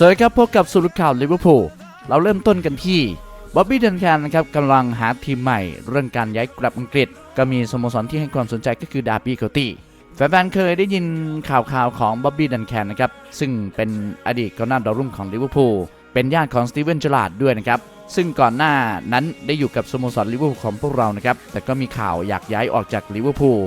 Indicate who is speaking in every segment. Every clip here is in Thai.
Speaker 1: สวัสดีครับพบกับสุรุข่าวลิเวอร์พูลเราเริ่มต้นกันที่บ๊อบบี้เดนแคนนะครับกำลังหาทีมใหม่ เรื่องการย้ายกลับอังกฤษ ก็มีสโมสรที่ให้ความสนใจก็คือดาร์บี้เคอร์ตี้แฟนๆเคยได้ยินข่าวข่าวของบ๊อบบี้เดนแคนนะครับ ซึ่งเป็นอดีตกองหน้าดาวรุ่งของลิเวอร์พูลเป็นญาติของสตีเวนเจอราร์ดด้วยนะครับ ซึ่งก่อนหน้านั้นได้อยู่กับสโมสรลิเวอร์พูลของพวกเรานะครับ แต่ก็มีข่าวอยากย้ายออกจากลิเวอร์พูล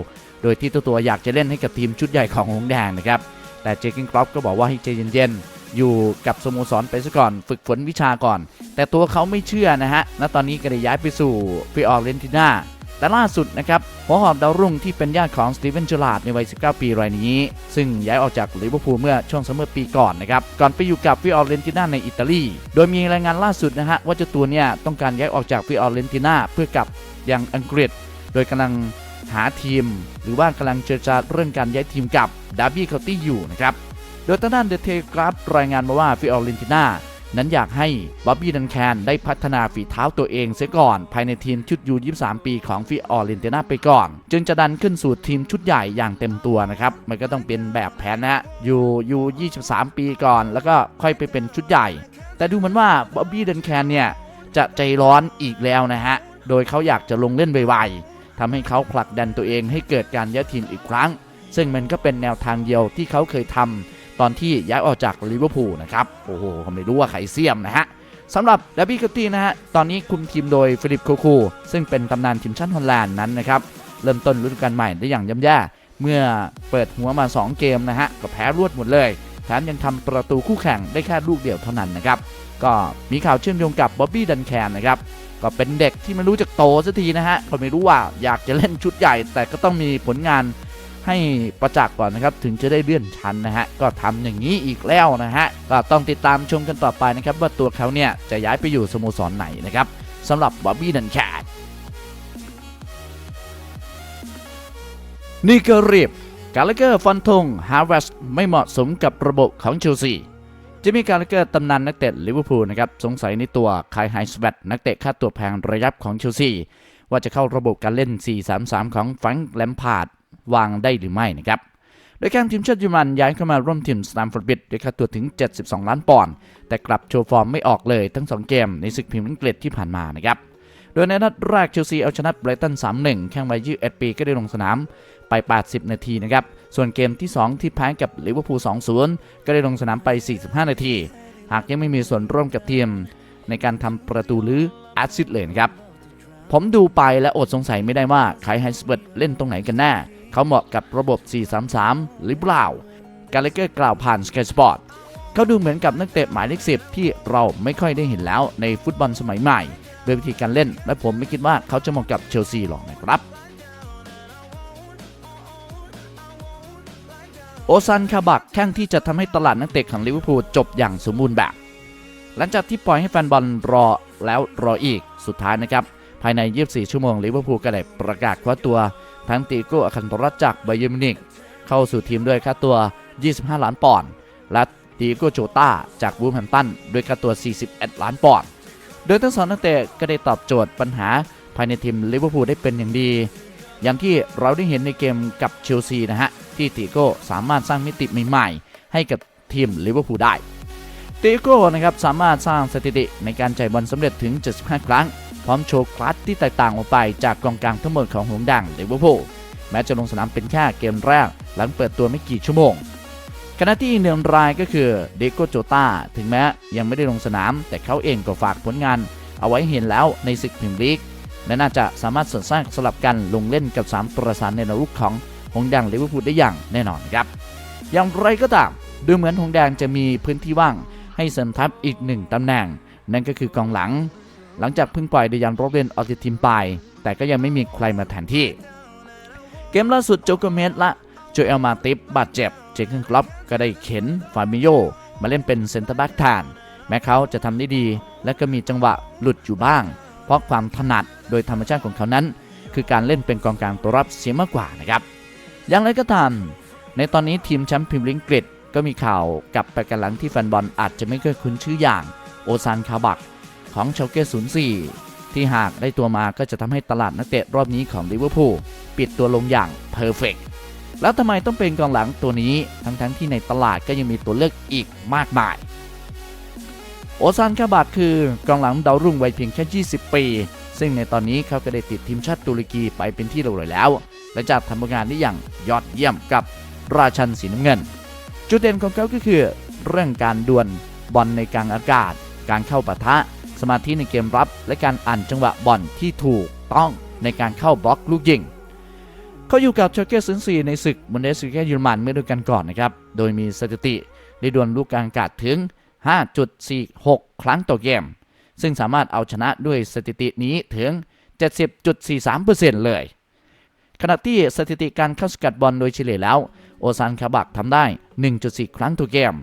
Speaker 1: โดยที่ตัวตัวอยากจะเล่นให้กับทีมชุดใหญ่ของหงส์แดงนะครับ แต่เจคิงครอปก็บอกว่าให้ใจเย็นๆ อยู่กับสโมสรไปซะก่อน ฝึกฝนวิชาก่อน แต่ตัวเขาไม่เชื่อนะฮะณตอนนี้ก็ได้ย้ายไปสู่ฟิออเรนติน่าแต่ล่าสุดนะครับหัวหอบดาวรุ่งที่เป็นญาติของสตีเวนเจอราร์ดในวัย 19 ปีรายนี้ ซึ่งย้ายออกจากลิเวอร์พูลเมื่อช่วงซัมเมอร์ปีก่อนนะครับ ก่อนไปอยู่กับฟิออเรนติน่าในอิตาลี โดยมีรายงานล่าสุดนะฮะว่าเจ้าตัวเนี่ยต้องการย้ายออกจากฟิออเรนติน่าเพื่อกลับยังอังกฤษ โดยกำลังหาทีม หรือว่ากำลังเจรจาเรื่องการย้ายทีมกับดาร์บี้เคาน์ตี้อยู่นะครับ โดยทางด้านเดอะเทกราฟรายงานมาว่าฟิออเรนติน่านั้นอยากให้บ๊อบบี้ดันแคนได้พัฒนาฝีเท้าตัวเองเสียก่อน ภายในทีมชุดยู23 ปีของฟิออเรนติน่าไปก่อน จึงจะดันขึ้นสู่ทีมชุดใหญ่อย่างเต็มตัวนะครับ มันก็ต้องเป็นแบบแผนนะฮะอยู่ยู23 ปีก่อน แล้วก็ค่อยไปเป็นชุดใหญ่ แต่ดูเหมือนว่าบ๊อบบี้ดันแคนเนี่ยจะใจร้อนอีกแล้วนะฮะ โดยเขาอยากจะลงเล่นไวๆทำให้เขาผลักดันตัวเองให้เกิดการย้ายทีมอีกครั้ง ซึ่งมันก็เป็นแนวทางเดียวที่เขาเคยทำ ตอนที่ย้ายออกจากลิเวอร์พูลนะครับ โอ้โห ผมไม่รู้ว่าใครเสียมนะฮะสำหรับดับบี้กตี้นะฮะ ตอนนี้คุมทีมโดยฟิลิปโคคูซึ่งเป็นตำนานทีมชาติฮอลแลนด์นั้นนะครับ เริ่มต้นฤดูกาลใหม่ได้อย่างย่ำแย่เมื่อเปิดหัวมา 2 เกมนะฮะ ก็แพ้รวดหมดเลย แถมยังทำประตูคู่แข่งได้แค่ลูกเดียวเท่านั้นนะครับ ก็มีข่าวเชื่อมโยงกับบ๊อบบี้ดันแคนนะครับ ก็เป็นเด็กที่ไม่รู้จักโตสักทีนะฮะก็ไม่รู้ว่าอยากจะเล่นชุดใหญ่ แต่ก็ต้องมีผลงาน ให้ประจักษ์ก่อนนะครับถึงจะได้เลื่อนชั้นนะฮะก็ทำอย่างนี้อีกแล้วนะฮะก็ต้องติดตามชมกันต่อไปนะครับว่าตัวเขาเนี่ยจะย้ายไปอยู่สโมสรไหนนะครับสำหรับบ๊อบบี้ดันแคทนี่ก็รียบกาลเกอร์ฟันธงฮาร์วสไม่เหมาะสมกับระบบของเชลซีจะมีการลเกอร์ตำนานนักเตะลิเวอร์พูลนะครับสงสัยในตัวคายไฮสแวตนักเตะค่าตัวแพงระยับของเชลซีว่าจะเข้าระบบการเล่น 4-3-3 ของแฟรงค์แลมพาร์ด วางได้หรือไม่นะครับโดยการทีมชาติเยอรมันย้ายเข้ามาร่วมทีมสแตมฟอร์ดบิดด้วยค่าตัวถึง 72 ล้านปอนด์แต่กลับโชว์ฟอร์มไม่ออกเลยทั้ง 2 เกมในศึกพรีเมียร์ลีกที่ผ่านมานะครับโดยในนัดแรกเชลซีเอาชนะไบรตัน 3-1 แข่งวัย21ปีก็ได้ลงสนามไป 80 นาทีนะครับ ส่วนเกมที่ 2 ที่แพ้กับลิเวอร์พูล 2-0 ก็ได้ลงสนามไป 45 นาที หากยังไม่มีส่วนร่วมกับทีม ในการทำประตูหรือแอสซิสต์เลยนะครับ ผมดูไปและอดสงสัยไม่ได้ว่าไคไฮสเบิร์ตเล่นตรงไหนกันแน่ เขาเหมาะกับระบบ 4-3-3 หรือเปล่า กาเลเกอร์กล่าวผ่านสกายสปอร์ตเขาดูเหมือนกับนักเตะหมายเลขสิบที่เราไม่ค่อยได้เห็นแล้วในฟุตบอลสมัยใหม่โดยวิธีการเล่น และผมไม่คิดว่าเขาจะเหมาะกับเชลซีหรอกนะครับ โอซันคาบักแข้งที่จะทำให้ตลาดนักเตะของลิเวอร์พูลจบอย่างสมบูรณ์แบบ หลังจากที่ปล่อยให้แฟนบอลรอแล้วรออีกสุดท้ายนะครับ ภายใน 24 ชั่วโมงลิเวอร์พูลก็ได้ประกาศคว้าตัว ทั้งตีโก้อคันตรัสจากไบเยมินิกเข้าสู่ทีมด้วยค่าตัว 25 ล้านปอนด์และตีโก้โจต้าจากวูมแฮมตันด้วยค่าตัว 41 ล้านปอนด์โดยทั้งสองนักเตะก็ได้ตอบโจทย์ปัญหาภายในทีมลิเวอร์พูลได้เป็นอย่างดี อย่างที่เราได้เห็นในเกมกับเชลซีนะฮะที่ติโก้สามารถสร้างมิติใหม่ๆ ให้กับทีมลิเวอร์พูลได้ติโก้นะครับสามารถสร้างสถิติในการจ่ายบอลสำเร็จถึง 75 ครั้ง พร้อมโชว์คลัสที่แตกต่างออกไปจากกองกลางทั้งหมดของหงดังลิเวอร์พูลแม้จะลงสนามเป็นแค่เกมแรก หลังเปิดตัวไม่กี่ชั่วโมงขณะที่อีกหนึ่งรายก็คือเดโกโจตาถึงแม้ยังไม่ได้ลงสนาม แต่เขาเองก็ฝากผลงาน เอาไว้เห็นแล้วในศึกพรีเมียร์ลีกและน่าจะสามารถสนสร้างสลับกันลงเล่นกับ 3 ประสานในนรุกของหงส์แดงลิเวอร์พูลได้อย่างแน่นอนครับ อย่างไรก็ตาม ดูเหมือนหงแดงจะมีพื้นที่ว่างให้เสริมทัพอีกหนึ่งตำแหน่ง นั่นก็คือกองหลัง หลังจากเพิ่งปล่อยเดยันโรเบนออกจากทีมไป แต่ก็ยังไม่มีใครมาแทนที่ เกมล่าสุดโจโกเมสละโจเอลมาติฟบาดเจ็บ เจคเกนคลับก็ได้เข็นฟาบิโยมาเล่นเป็นเซนเตอร์แบ็กแทนแม้เขาจะทำได้ดี และก็มีจังหวะหลุดอยู่บ้าง เพราะความถนัดโดยธรรมชาติของเขานั้น คือการเล่นเป็นกองกลางตัวรับเสียมากกว่านะครับอย่างไรก็ตามในตอนนี้ทีมแชมป์พรีเมียร์ลีกอังกฤษก็มีข่าวกลับไปกันหลังที่แฟนบอลอาจจะไม่เคยคุ้นชื่ออย่าง โอซานคาบัก ของเชลเก้04 ที่หากได้ตัวมาก็จะทำให้ตลาดนักเตะรอบนี้ของลิเวอร์พูลปิดตัวลงอย่างเพอร์เฟกแล้วทำไมต้องเป็นกองหลังตัวนี้ ทั้งๆทที่ในตลาดก็ยังมีตัวเลือกอีกมากมาย โอซานคาบาดคือกองหลังดาวรุ่งวัยเพียงแค่ 20 ปี ซึ่งในตอนนี้เขาก็ได้ติดทีมชาติตุรกีไปเป็นที่เรียบร้อยแล้ว และจะทำงานได้อย่างยอดเยี่ยมกับราชันสีน้ำเงิน จุดเด่นของเขาก็คือ เรื่องการดวลบอลในกลางอากาศ การเข้าปะทะ สมาธิในเกมรับ และการอ่านจังหวะบอลที่ถูกต้องในการเข้าบล็อกลูกยิงเขาอยู่กับเชลเกสซีในศึกบุนเดสลิกาเยอรมันเมื่อฤดูกาลก่อนนะครับ โดยมีสถิติได้ดวลลูกกลางอากาศถึง 5.46 ครั้งต่อเกม ซึ่งสามารถเอาชนะด้วยสถิตินี้ถึง 70.43%เลย ขณะที่สถิติการเข้าสกัดบอลโดยเฉลี่ยแล้ว โอซานคาบักทำได้ 1.4 ครั้งต่อเกม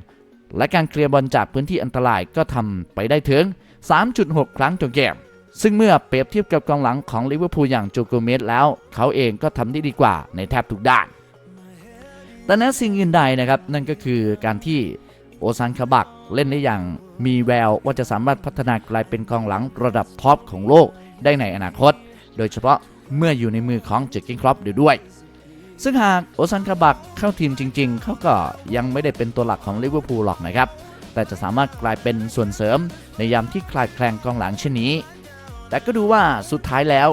Speaker 1: และการเคลียร์บอลจากพื้นที่อันตรายก็ทำไปได้ถึง 3.6 ครั้งต่อเกม ซึ่งเมื่อเปรียบเทียบกับกองหลังของลิเวอร์พูลอย่างโจโกเมสแล้ว เขาเองก็ทำได้ดีกว่าในแทบทุกด้านแต่นั้นสิ่งอื่นใดนะครับนั่นก็คือการที่โอซานคาบักเล่นได้อย่างมีแววว่าจะสามารถพัฒนากลายเป็นกองหลังระดับท็อปของโลกได้ในอนาคต โดยเฉพาะเมื่ออยู่ในมือของเจอร์กินครอปด้วย ซึ่งหากโอซันคาบักเข้าทีมจริง ๆ เขาก็ยังไม่ได้เป็นตัวหลักของลิเวอร์พูลหรอกนะครับ แต่จะสามารถกลายเป็นส่วนเสริม ในยามที่คลายแคลงกองหลังเช่นนี้ แต่ก็ดูว่าสุดท้ายแล้ว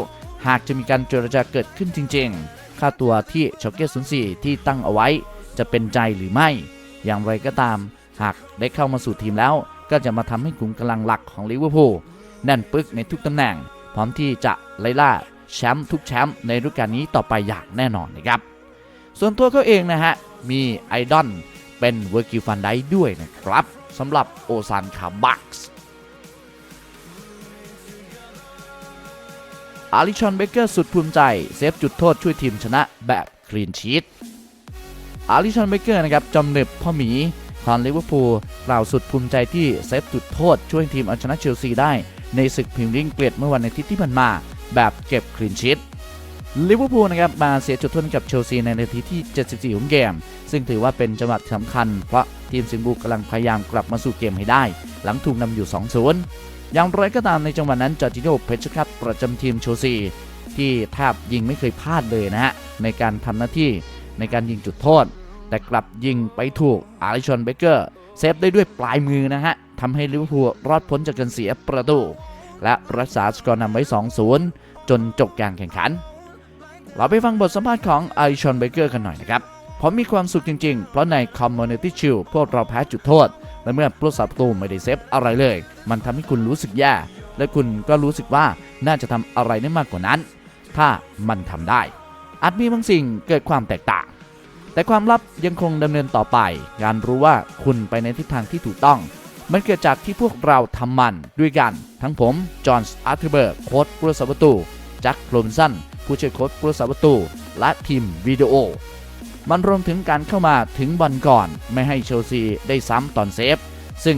Speaker 1: หากจะมีการเจรจาเกิดขึ้นจริง ๆ ค่าตัวที่ช็อกเกต04ที่ตั้งเอาไว้ จะเป็นใจหรือไม่ อย่างไรก็ตาม หากได้เข้ามาสู่ทีมแล้ว ก็จะมาทำให้กลุ่มกำลังหลักของลิเวอร์พูลแน่นปึกในทุกตำแหน่ง พร้อมที่จะไล่ล่าแชมป์ทุกแชมป์ในฤดูกาลนี้ต่อไปอย่างแน่นอนนะครับ ส่วนตัวเขาเองนะฮะ มีไอดอลเป็นเวอร์กิลฟันไดด้วยนะครับ สำหรับโอซานคาบักส์อาริชอนเบเกอร์สุดภูมิใจ เซฟจุดโทษช่วยทีมชนะแบบคลีนชีตอาริชอนเบเกอร์นะครับจำเน็บพ่อหมีของลิเวอร์พูลกล่าวสุดภูมิใจที่เซฟจุดโทษช่วยทีมเอาชนะเชลซีได้ ในศึกพรีเมียร์ลีกอังกฤษเมื่อวันอาทิตย์ที่ผ่านมา แบบเก็บคลีนชีตลิเวอร์พูลนะครับมาเสียจุดโทษกับเชลซีในนาทีที่ 74 ของเกม ซึ่งถือว่าเป็นจังหวะสำคัญ เพราะ ทีมสิงห์บูกำลังพยายามกลับมาสู่เกมให้ได้ หลังถูกนำอยู่ 2-0 อย่างไรก็ตามในจังหวะนั้นจอร์จิโญเพชรคัตประจำทีมเชซีที่แทบยิงไม่เคยพลาดเลยนะฮะ ในการทำหน้าที่ในการยิงจุดโทษ แต่กลับยิงไปถูกอาริชอนเบเกอร์เซฟได้ด้วยปลายมือนะฮะทำให้ลิเวอร์พูลรอดพ้นจากการเสียประตู และรักษาสกอร์นำไว้ 2-0 จนจบการแข่งขัน เราไปฟังบทสัมภาษณ์ของไอชอนเบเกอร์กันหน่อยนะครับ ผมมีความสุขจริงๆ เพราะใน Community Shield พวกเราแพ้จุดโทษ และเมื่อผู้สับประตูไม่ได้เซฟอะไรเลย มันทำให้คุณรู้สึกแย่ และคุณก็รู้สึกว่าน่าจะทำอะไรได้มากกว่านั้น ถ้ามันทำได้ อาจมีบางสิ่งเกิดความแตกต่าง แต่ความลับยังคงดำเนินต่อไป การรู้ว่าคุณไปในทิศทางที่ถูกต้อง มันเกิดจากที่พวกเราทำมันด้วยกัน ทั้งผม จอห์นส์อาร์เทเบิร์กโค้ชผู้รักษาประตูแจ็คโคลมสันผู้ช่วยโค้ชผู้รักษาประตูและทีมวิดีโอ มันรวมถึงการเข้ามาถึงบอลก่อน ไม่ให้เชลซีได้ซ้ำตอนเซฟ ซึ่ง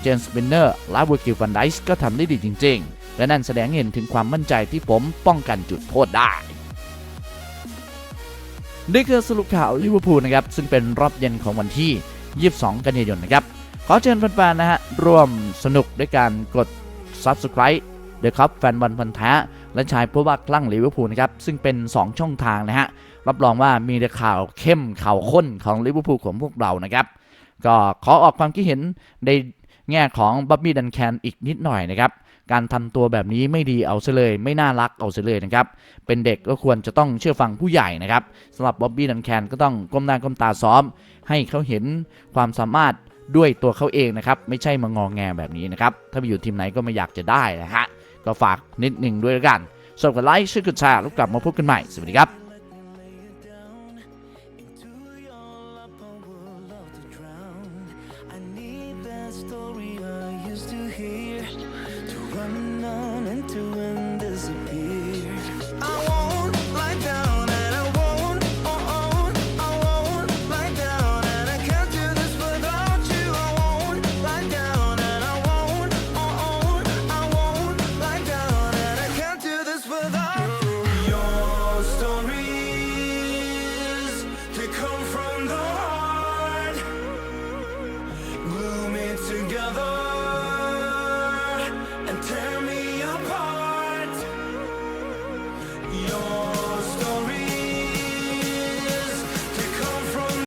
Speaker 1: เจมส์เบนเนอร์และเวอร์กิลฟันไดส์ก็ทำได้ดีจริง ๆ และนั่นแสดงเห็นถึงความมั่นใจที่ผมป้องกันจุดโทษได้นี่คือสรุปข่าวลิเวอร์พูลนะครับ ซึ่งเป็นรอบเย็นของวันที่ 22 กันยายนนะครับ ขอเชิญแฟนๆนะฮะ ร่วมสนุกด้วยการกด Subscribe เดอะครับแฟนบอลพันธะและชายผู้ว่าคลั่งลิเวอร์พูลนะครับ ซึ่งเป็น 2 ช่องทางนะฮะ รับรองว่ามีแต่ข่าวเข้มข่าวข้นของลิเวอร์พูลของพวกเรานะครับ ก็ขอออกความคิดเห็นในแง่ของบับบี้ดันแคนอีกนิดหน่อยนะครับ การทำตัวแบบนี้ไม่ดีเอาซะเลย ไม่น่ารักเอาซะเลยนะครับ เป็นเด็กก็ควรจะต้องเชื่อฟังผู้ใหญ่นะครับสำหรับบ๊อบบี้ดันแคนก็ต้องก้มหน้าก้มตาซ้อม ให้เขาเห็นความสามารถด้วยตัวเขาเองนะครับ ไม่ใช่มางองแงแบบนี้นะครับ ถ้าไปอยู่ทีมไหนก็ไม่อยากจะได้นะฮะก็ฝากนิดหนึ่งด้วยละกันสำหรับกดไลค์ช่วยกดแชร์แล้วกลับมาพบกันใหม่สวัสดีครับ